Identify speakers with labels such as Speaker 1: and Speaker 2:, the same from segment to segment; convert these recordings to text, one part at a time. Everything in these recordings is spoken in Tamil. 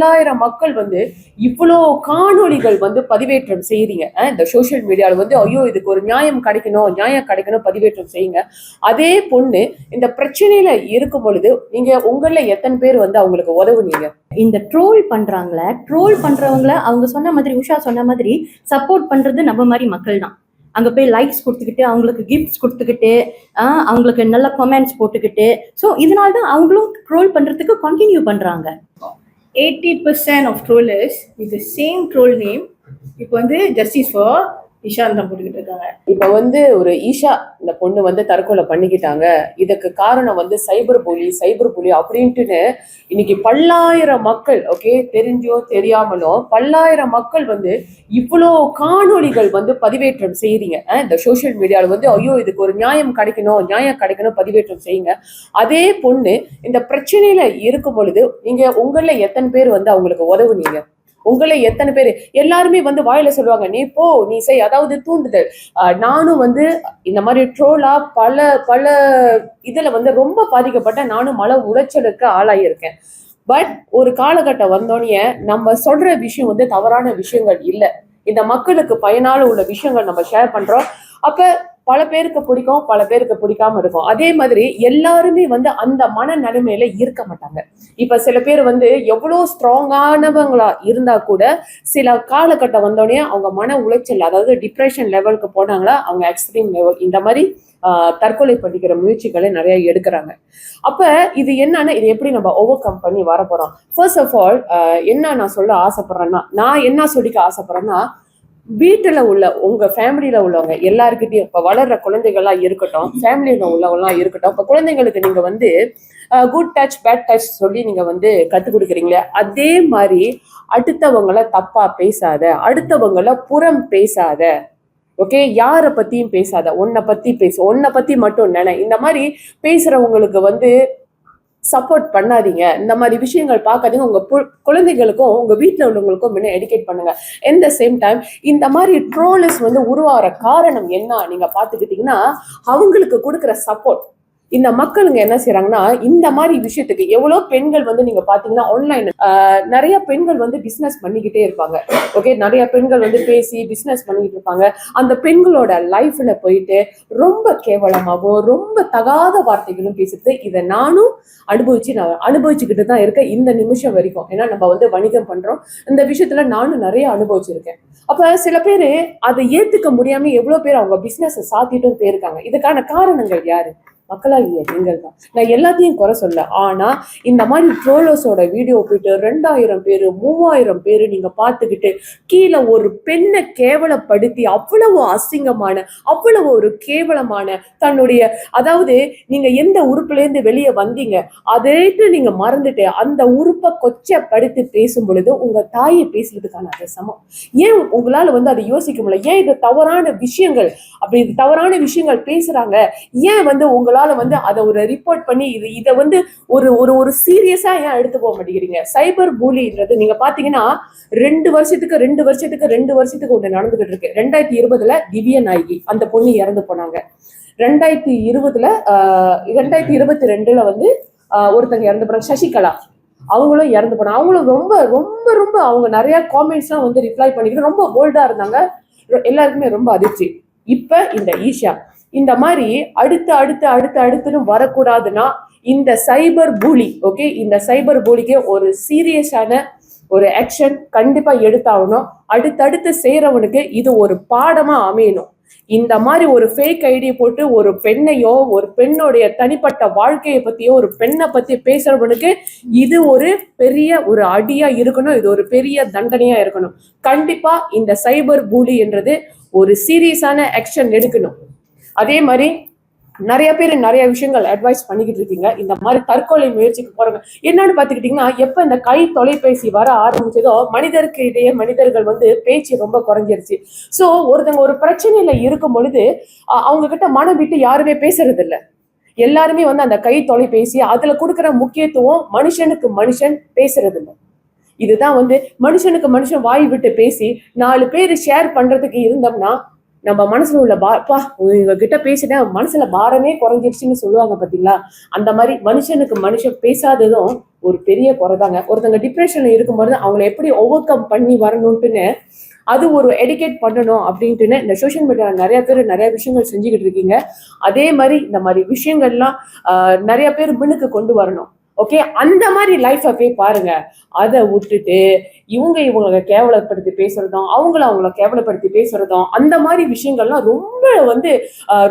Speaker 1: பல்லாயிரம் மக்கள் வந்து இவ்வளோ காணொளிகள் வந்து பதிவேற்றம் செய்கிறீங்க இந்த சோஷியல் மீடியாவில் வந்து ஐயோ இதுக்கு ஒரு நியாயம் கிடைக்கணும் நியாயம் கிடைக்கணும் பதிவேற்றம் செய்யுங்க. அதே பொண்ணு இந்த பிரச்சனையில இருக்கும் பொழுது நீங்க உங்கள எத்தனை பேர் வந்து அவங்களுக்கு உதவுனீங்க?
Speaker 2: இந்த ட்ரோல் பண்றாங்களே ட்ரோல் பண்றவங்கள அவங்க சொன்ன மாதிரி உஷா சொன்ன மாதிரி சப்போர்ட் பண்றது நம்ம மாதிரி மக்கள் தான் அங்க போய் லைக்ஸ் கொடுத்துக்கிட்டு அவங்களுக்கு கிஃப்ட்ஸ் கொடுத்துக்கிட்டு ஆஹ் அவங்களுக்கு நல்ல கமெண்ட்ஸ் போட்டுக்கிட்டு. ஸோ இதனால தான் அவங்களும் ட்ரோல் பண்றதுக்கு கண்டினியூ பண்றாங்க.
Speaker 3: 80% of trollers with the same troll name இப்போ வந்து ஜஸ்டிஸ் ஃபார் இஷாந்த் போட்டுக்கிட்டு இருக்காங்க.
Speaker 1: இப்ப வந்து ஒரு ஈஷா இந்த பொண்ணு வந்து தற்கொலை பண்ணிக்கிட்டாங்க. இதுக்கு காரணம் வந்து சைபர் புலி சைபர் புலி அப்படின்ட்டுன்னு இன்னைக்கு பல்லாயிரம் மக்கள் ஓகே தெரிஞ்சோ தெரியாமலோ பல்லாயிரம் மக்கள் வந்து இவ்வளோ காணொலிகள் வந்து பதிவேற்றம் செய்றீங்க. இந்த சோஷியல் மீடியால வந்து ஐயோ இதுக்கு ஒரு நியாயம் கிடைக்கணும் நியாயம் கிடைக்கணும் பதிவேற்றம் செய்யுங்க. அதே பொண்ணு இந்த பிரச்சனையில இருக்கும் பொழுது நீங்க உங்களில் எத்தனை பேர் வந்து அவங்களுக்கு உதவுனீங்க? உங்களை எத்தனை பேர்? எல்லாருமே வந்து வாயில சொல்லுவாங்க நீ போ நீ செய். அதாவது தூண்டுதல். நானும் வந்து இந்த மாதிரி ட்ரோலா பல பல இதுல வந்து ரொம்ப பாதிக்கப்பட்ட நானும் மன உளைச்சலுக்கு ஆளாயிருக்கேன். பட் ஒரு காலகட்டம் வந்தோடனே நம்ம சொல்ற விஷயம் வந்து தவறான விஷயங்கள் இல்லை. இந்த மக்களுக்கு பயனால உள்ள விஷயங்கள் நம்ம ஷேர் பண்றோம். அப்ப பல பேருக்கு பிடிக்கும் பல பேருக்கு பிடிக்காம இருக்கும். அதே மாதிரி எல்லாருமே வந்து அந்த மன நிலைமையில இருக்க மாட்டாங்க. இப்ப சில பேர் வந்து எவ்வளவு ஸ்ட்ராங்கானவங்களா இருந்தா கூட சில காலகட்டம் வந்தோடனே அவங்க மன உளைச்சல் அதாவது டிப்ரெஷன் லெவலுக்கு போனாங்களா அவங்க எக்ஸ்ட்ரீம் லெவல் இந்த மாதிரி தற்கொலை பண்ணிக்கிற முயற்சிகளை நிறைய எடுக்கிறாங்க. அப்ப இது என்னன்னா இது எப்படி நம்ம ஓவர் கம் பண்ணி வர போறோம் ஃபர்ஸ்ட் ஆஃப் ஆல் என்ன நான் சொல்ல ஆசைப்படுறேன்னா நான் என்ன சொல்லிக்க ஆசைப்படுறேன்னா வீட்டில் உள்ள உங்கள் ஃபேமிலியில் உள்ளவங்க எல்லாருக்கிட்டையும் இப்போ வளர்ற குழந்தைகள்லாம் இருக்கட்டும் ஃபேமிலியில் உள்ளவங்களாம் இருக்கட்டும் இப்போ குழந்தைங்களுக்கு நீங்கள் வந்து குட் டச் பேட் டச் சொல்லி நீங்கள் வந்து கற்றுக் கொடுக்குறீங்களே அதே மாதிரி அடுத்தவங்கள தப்பாக பேசாத அடுத்தவங்கள புறம் பேசாத ஓகே யாரை பற்றியும் பேசாத உன்னை பற்றி பேச உன்னை பற்றி மட்டும் நினை இந்த மாதிரி பேசுகிறவங்களுக்கு வந்து சப்போர்ட் பண்ணாதீங்க. இந்த மாதிரி விஷயங்கள் பார்க்காதீங்க. உங்க குழந்தைகளுக்கும் உங்க வீட்டில் உள்ளவங்களுக்கும் முன்ன எடுக்கேட் பண்ணுங்க. எந்த சேம் டைம் இந்த மாதிரி ட்ரோலஸ் வந்து உருவாகிற காரணம் என்ன? நீங்க பார்த்துக்கிட்டீங்கன்னா அவங்களுக்கு கொடுக்குற சப்போர்ட் இந்த மக்களுங்க என்ன செய்யறாங்கன்னா இந்த மாதிரி விஷயத்துக்கு எவ்வளோ பெண்கள் வந்து நீங்க பாத்தீங்கன்னா ஆன்லைன் நிறைய பெண்கள் வந்து பிசினஸ் பண்ணிக்கிட்டே இருப்பாங்க. ஓகே நிறைய பெண்கள் வந்து பேசி பிசினஸ் பண்ணிக்கிட்டு இருப்பாங்க. அந்த பெண்களோட லைஃப்ல போயிட்டு ரொம்ப கேவலமாகவும் ரொம்ப தகாத வார்த்தைகளும் பேசுறது இதை நானும் அனுபவிச்சு நான் அனுபவிச்சுக்கிட்டு தான் இருக்கேன் இந்த நிமிஷம் வரைக்கும். ஏன்னா நம்ம வந்து வணிகம் பண்றோம். இந்த விஷயத்துல நானும் நிறைய அனுபவிச்சிருக்கேன். அப்ப சில பேர் அதை ஏத்துக்க முடியாம எவ்வளவு பேர் அவங்க பிசினஸ் சாத்திட்டும் போயிருக்காங்க. இதுக்கான காரணங்கள் யாரு? மக்களாகிய நீங்கள் தான் நான் எல்லாத்தையும் குறை சொல்ல. ஆனா இந்த மாதிரி ட்ரோலர்ஸோட வீடியோ போயிட்டு ரெண்டாயிரம் பேர் மூவாயிரம் பேரு நீங்க பார்த்துக்கிட்டு கீழே ஒரு பெண்ணை கேவலப்படுத்தி அவ்வளவு அசிங்கமான அவ்வளவு ஒரு கேவலமான தன்னுடைய அதாவது நீங்க எந்த உறுப்புல இருந்து வெளியே வந்தீங்க அதேட்டு நீங்க மறந்துட்டு அந்த உறுப்பை கொச்சப்படுத்தி பேசும் பொழுது உங்க தாயை பேசுறதுக்கான அது சமம். ஏன் உங்களால் வந்து அதை யோசிக்க முடியல? ஏன் இது தவறான விஷயங்கள்? அப்படி இது தவறான விஷயங்கள் பேசுறாங்க. ஏன் வந்து உங்களால் வந்து அதை ஒரு ரிப்போர்ட் பண்ணி இது இதை வந்து ஒரு ஒரு ஒரு சீரியஸா ஏன் எடுத்து போக மாட்டேங்கிறீங்க? சைபர் பூலின்றது நீங்க பாத்தீங்கன்னா ரெண்டு வருஷத்துக்கு ரெண்டு வருஷத்துக்கு ரெண்டு வருஷத்துக்கு ஒண்ணு நடந்துகிட்டு இருக்கு. ரெண்டாயிரத்தி இருபதுல திவ்ய நாயகி அந்த பொண்ணு இறந்து போனாங்க. ரெண்டாயிரத்தி இருபதுல ரெண்டாயிரத்தி இருபத்தி ரெண்டுல வந்து ஒருத்தங்க இறந்து போனாங்க. சசிகலா அவங்களும் இறந்து போனாங்க. அவங்களும் ரொம்ப ரொம்ப ரொம்ப அவங்க நிறைய காமெண்ட்ஸ்லாம் வந்து ரிப்ளை பண்ணிக்கிட்டு ரொம்ப போல்டா இருந்தாங்க. எல்லாருக்குமே ரொம்ப அதிர்ச்சி. இப்ப இந்த ஈஷா இந்த மாதிரி அடுத்து அடுத்து அடுத்து அடுத்துன்னு வரக்கூடாதுன்னா இந்த சைபர் பூலி ஓகே இந்த சைபர் பூலிக்கு ஒரு சீரியஸான ஒரு ஆக்ஷன் கண்டிப்பா எடுத்தாகணும். அடுத்தடுத்து செய்யறவனுக்கு இது ஒரு பாடமா அமையணும். இந்த மாதிரி ஒரு ஃபேக் ஐடி போட்டு ஒரு பெண்ணையோ ஒரு பெண்ணுடைய தனிப்பட்ட வாழ்க்கையை பத்தியோ ஒரு பெண்ணை பத்தி பேசுறவனுக்கு இது ஒரு பெரிய ஒரு அடியா இருக்கணும். இது ஒரு பெரிய தண்டனையா இருக்கணும். கண்டிப்பா இந்த சைபர் பூலி என்றது ஒரு சீரியஸான ஆக்ஷன் எடுக்கணும். அதே மாதிரி நிறைய பேர் நிறைய விஷயங்கள் அட்வைஸ் பண்ணிக்கிட்டு இருக்கீங்க. இந்த மாதிரி தற்கொலை முயற்சிக்கு போறவங்க. என்னன்னு பாத்துக்கிட்டீங்கன்னா எப்ப இந்த கை தொலைபேசி வர ஆரம்பிச்சதோ மனிதருக்கு இடையே மனிதர்கள் வந்து பேச்சு ரொம்ப குறைஞ்சிருச்சு. ஸோ ஒருத்தங்க ஒரு பிரச்சனையில இருக்கும் பொழுது அ- அவங்க கிட்ட மனம் விட்டு யாருமே பேசுறது இல்லை எல்லாருமே வந்து அந்த கை தொலைபேசி அதுல கொடுக்குற முக்கியத்துவம் மனுஷனுக்கு மனுஷன் பேசுறது இல்லை இதுதான் வந்து மனுஷனுக்கு மனுஷன் வாய் விட்டு பேசி நாலு பேர் ஷேர் பண்றதுக்கு இருந்தோம்னா நம்ம மனசுல உள்ள பா பா கிட்ட பேசிட்டேன் மனசுல பாரமே குறைஞ்சிருச்சுன்னு சொல்லுவாங்க பாத்தீங்களா? அந்த மாதிரி மனுஷனுக்கு மனுஷன் பேசாததும் ஒரு பெரிய குறைதாங்க. ஒருத்தங்க டிப்ரெஷன்ல இருக்கும்போது அவங்கள எப்படி ஓவர் கம் பண்ணி வரணும்ட்டுன்னு அது ஒரு எடுக்கேட் பண்ணணும் அப்படின்ட்டுன்னு இந்த சோஷியல் மீடியாவில் நிறைய பேர் நிறைய விஷயங்கள் செஞ்சுக்கிட்டு இருக்கீங்க. அதே மாதிரி இந்த மாதிரி விஷயங்கள்லாம் நிறைய பேர் மின்னுக்கு கொண்டு வரணும். ஓகே அந்த மாதிரி லைஃப்பை போய் பாருங்க. அதை விட்டுட்டு இவங்க இவங்களை கேவலப்படுத்தி பேசுறதும் அவங்கள அவங்கள கேவலப்படுத்தி பேசுறதும் அந்த மாதிரி விஷயங்கள்லாம் ரொம்ப வந்து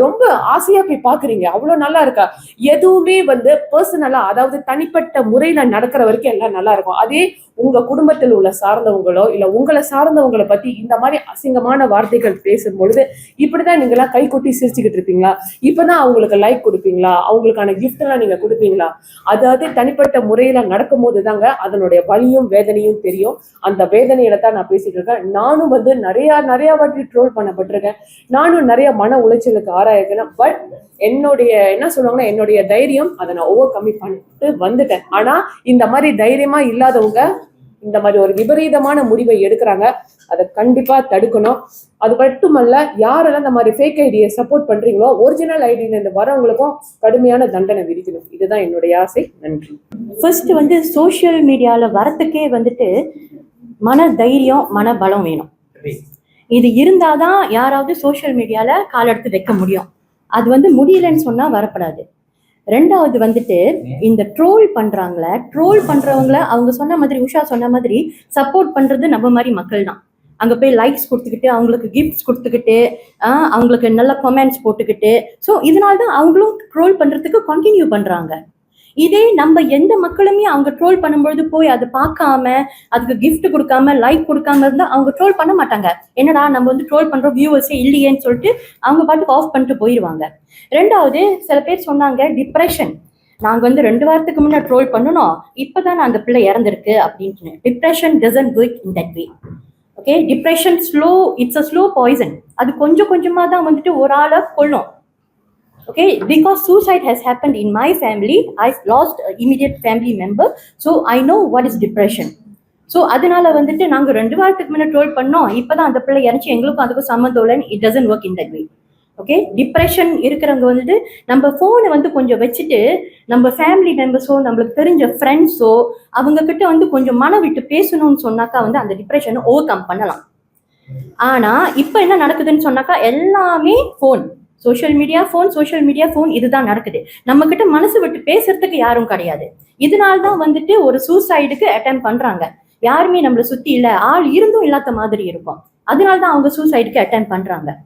Speaker 1: ரொம்ப ஆசையா போய் பாக்குறீங்க. அவ்வளவு நல்லா இருக்கா? எதுவுமே வந்து பர்சனலா அதாவது தனிப்பட்ட முறையில நடக்கிற வரைக்கும் எல்லாம் நல்லா இருக்கும். அதே உங்க குடும்பத்தில் உள்ள சார்ந்தவங்களோ இல்ல உங்களை சார்ந்தவங்களை பத்தி இந்த மாதிரி அசிங்கமான வார்த்தைகள் பேசும் பொழுது இப்படிதான் நீங்க எல்லாம் கை கொட்டி சிரிச்சுக்கிட்டு இருப்பீங்களா? இப்பதான் அவங்களுக்கு லைக் கொடுப்பீங்களா? அவங்களுக்கான கிஃப்ட் எல்லாம் நீங்க கொடுப்பீங்களா? அதாவது தனிப்பட்ட முறையில நடக்கும் போது தாங்க அதனுடைய வலியும் வேதனையும் தெரியும். அந்த வேதனையில தான் நான் பேசிட்டு இருக்கேன். நானும் வந்து நிறைய நிறைய வாட்டி ட்ரோல் பண்ணப்பட்டிருக்கேன். நானும் நிறைய மன உளைச்சலுக்கு ஆராயிருக்கிறேன் பட் என்னுடைய என்ன சொல்லுவாங்கன்னா என்னுடைய தைரியம் அதை நான் ஓவர் கம்மி பண்ணிட்டு வந்துட்டேன். ஆனா இந்த மாதிரி தைரியமா இல்லாதவங்க இந்த மாதிரி ஒரு விபரீதமான முடிவை எடுக்கிறாங்க. அதை கண்டிப்பா தடுக்கணும். அது மட்டுமல்ல யாரெல்லாம் இந்த மாதிரி ஃபேக் ஐடியை சப்போர்ட் பண்றீங்களோ ஒரிஜினல் ஐடியில இருந்து வரவங்களுக்கும் கடுமையான தண்டனை விதிக்கணும். இதுதான் என்னுடைய ஆசை. நன்றி.
Speaker 2: ஃபர்ஸ்ட் வந்து சோஷியல் மீடியால வரத்துக்கே வந்துட்டு மன தைரியம் மன பலம் வேணும். இது இருந்தாதான் யாராவது சோஷியல் மீடியால கால் எடுத்து வைக்க முடியும். அது வந்து முடியலன்னு சொன்னா வரப்படாது. ரெண்டாவது வந்துட்டு இந்த ட்ரோல் பண்றாங்களே ட்ரோல் பண்றவங்கள அவங்க சொன்ன மாதிரி உஷா சொன்ன மாதிரி சப்போர்ட் பண்றது நம்ம மாதிரி மக்கள் தான் அங்க போய் லைக்ஸ் கொடுத்துக்கிட்டு அவங்களுக்கு கிஃப்ட்ஸ் கொடுத்துக்கிட்டு அவங்களுக்கு நல்ல கமெண்ட்ஸ் போட்டுக்கிட்டு. ஸோ இதனால தான் அவங்களும் ட்ரோல் பண்றதுக்கு கண்டினியூ பண்றாங்க. இதே நம்ம எந்த மக்களுமே அவங்க ட்ரோல் பண்ணும்பொழுது போய் அதை பார்க்காம அதுக்கு கிஃப்ட் கொடுக்காம லைக் கொடுக்காம இருந்தால் அவங்க ட்ரோல் பண்ண மாட்டாங்க. என்னடா நம்ம வந்து ட்ரோல் பண்ணுறோம் வியூவர்ஸே இல்லையேன்னு சொல்லிட்டு அவங்க பாட்டுக்கு ஆஃப் பண்ணிட்டு போயிடுவாங்க ரெண்டாவது சில பேர் சொன்னாங்க டிப்ரெஷன் நாங்க வந்து ரெண்டு வாரத்துக்கு முன்னே ட்ரோல் பண்ணணும் இப்பதான் அந்த பிள்ளை இறந்திருக்கு அப்படின்ட்டு. Depression doesn't work in that way okay depression slow it's a slow poison அது கொஞ்சம் கொஞ்சமா தான் வந்துட்டு ஒரு ஆளை கொள்ளும் okay because suicide has happened in my family i've lost an immediate family member. So i know what is depression. So அதனால வந்துட்டு நாங்கள் ரெண்டு வாரத்துக்கு முன்னே ட்ரோல் பண்ணோம் இப்போ தான் அந்த பிள்ளை இறச்சி எங்களுக்கும் அதுக்கும் சம்மந்தம் இல்லைன்னு it doesn't work in that way okay depression இருக்கிறவங்க வந்துட்டு நம்ம ஃபோனை வந்து கொஞ்சம் வச்சுட்டு நம்ம ஃபேமிலி மெம்பர்ஸோ நம்மளுக்கு தெரிஞ்ச ஃப்ரெண்ட்ஸோ அவங்க கிட்ட வந்து கொஞ்சம் மன விட்டு பேசணும்னு சொன்னாக்கா வந்து அந்த டிப்ரெஷனை ஓவர் கம் பண்ணலாம். ஆனால் இப்போ என்ன நடக்குதுன்னு சொன்னாக்கா எல்லாமே phone social media phone social media phone இதுதான் நடக்குது. நம்ம கிட்ட மனசு விட்டு பேசுறதுக்கு யாரும் கிடையாது. இதனால்தான் வந்துட்டு ஒரு சூசைடுக்கு அட்டம் பண்றாங்க. யாருமே நம்மளை சுத்தி இல்ல. ஆள் இருந்தும் இல்லாத மாதிரி இருக்கும். அதனால தான் அவங்க சூசைடுக்கு அட்டம் பண்றாங்க.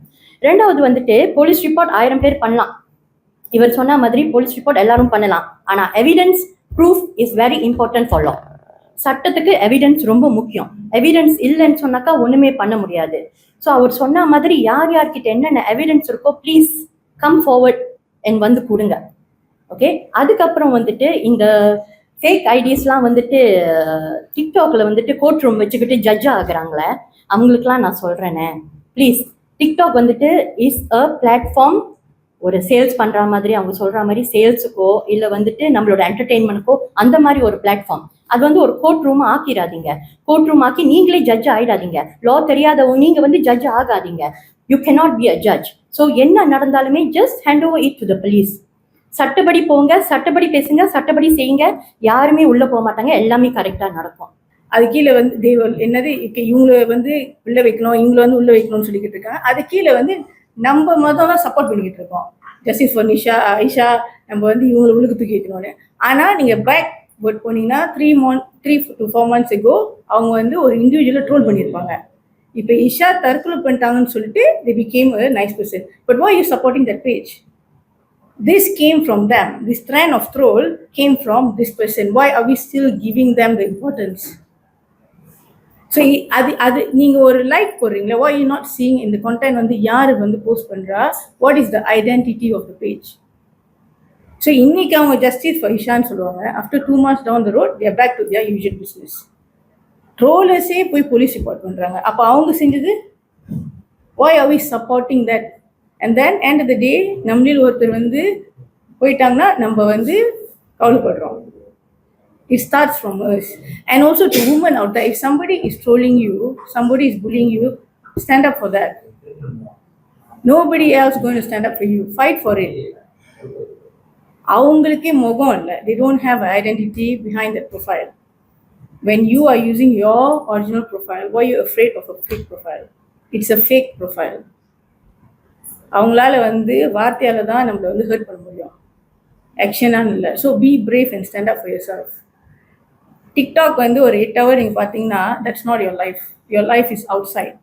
Speaker 2: ரெண்டாவது வந்துட்டு போலீஸ் ரிப்போர்ட் ஆயிரம் பேர் பண்ணலாம். இவர் சொன்ன மாதிரி போலீஸ் ரிப்போர்ட் எல்லாரும் பண்ணலாம். ஆனா evidence proof is very important for சட்டத்துக்கு எவிடன்ஸ் ரொம்ப முக்கியம். எவிடன்ஸ் இல்லைன்னு சொன்னாக்கா ஒண்ணுமே பண்ண முடியாது. ஸோ அவர் சொன்ன மாதிரி யார் யார்கிட்ட என்னென்ன எவிடன்ஸ் இருக்கோ ப்ளீஸ் கம் ஃபார்வர்ட் என் வந்து கொடுங்க. ஓகே அதுக்கப்புறம் வந்துட்டு இந்த ஃபேக் ஐடிஸ்லாம் வந்துட்டு டிக்டாக்ல வந்துட்டு கோர்ட் ரூம் வச்சுக்கிட்டு ஜட்ஜ் ஆகுறாங்களே அவங்களுக்குலாம் நான் சொல்றேனே. ப்ளீஸ் டிக்டாக் வந்துட்டு இஸ் அ பிளாட்ஃபார்ம் ஒரு சேல்ஸ் பண்ற மாதிரி அவங்க சொல்ற மாதிரி சேல்ஸுக்கோ இல்லை வந்துட்டு நம்மளோட என்டர்டெயின்மெண்ட்க்கோ அந்த மாதிரி ஒரு பிளாட்ஃபார்ம் அது வந்து ஒரு கோர்ட் ரூம் ஆக்கிடாதீங்க. கோர்ட் ரூம் ஆக்கி நீங்களே ஜட்ஜ் ஆயிடாதீங்க. லா தெரியாதவங்க நீங்க வந்து ஜட்ஜ் ஆகாதீங்க. You cannot be a judge so என்ன நடந்தாலுமே just hand over it to the police சட்டப்படி போங்க சட்டப்படி பேசுங்க சட்டப்படி செய்யுங்க. யாருமே உள்ள போக மாட்டாங்க. எல்லாமே கரெக்டா நடக்கும்.
Speaker 3: அது கீழே வந்து தேவல் என்னது இவங்களை வந்து உள்ள வைக்கணும் இவங்கள வந்து உள்ள வைக்கணும்னு சொல்லிக்கிட்டு இருக்காங்க. அது கீழே வந்து நம்ம மதம் தான் சப்போர்ட் பண்ணிக்கிட்டு இருக்கோம். ஜஸ்டிஸ் ஃபார் நிஷா ஐஷா நம்ம வந்து இவங்களை உள்ளுக்கு தூக்கி வைக்கணும்னு. ஆனால் நீங்கள் பேக் பட் போனீங்கன்னா three month three to four months ago அவங்க வந்து ஒரு இண்டிவிஜுவலை ட்ரோல் பண்ணியிருப்பாங்க. இப்போ இஷா தற்கொலை பண்ணிட்டாங்கன்னு சொல்லிட்டு they became a nice person but why you supporting that page this came from them this trend of troll came from this person why are we still giving them the importance so அது அது நீங்கள் ஒரு லைக் போடுறீங்களா? வாய் யூ நாட் சீங் இந்த கண்டென்ட் வந்து யாரு வந்து போஸ்ட் பண்ணுறா what is the identity of the page so இன்னைக்கு அவங்க ஜஸ்டிஸ் ஃபார் இஷான்னு சொல்லுவாங்க. After two months down the road they're back to their usual business ட்ரோலர்ஸே போய் போலீஸ் ரிப்போர்ட் பண்ணுறாங்க அப்போ அவங்க செஞ்சது why are we supporting that and then and the day நம்மளில் ஒருத்தர் வந்து போயிட்டாங்கன்னா நம்ம வந்து கவலைப்படுறோம். It starts from us and also to women out if somebody is trolling you somebody is bullying you stand up for that nobody else going going to stand up for you. Fight அவங்களுக்கே முகம் இல்லை. They don't have identity behind behind profile when you are using your original profile profile you afraid of a fake profile it's a fake profile அவங்களால வந்து வார்த்தையால தான் நம்மளை வந்து ஹர்ட் பண்ண முடியும். ஆக்ஷனாக இல்லை. So be brave and stand up for yourself TikTok வந்து ஒரு எயிட் ஹவர் நீங்கள் பார்த்தீங்கன்னா that's not your life your life is outside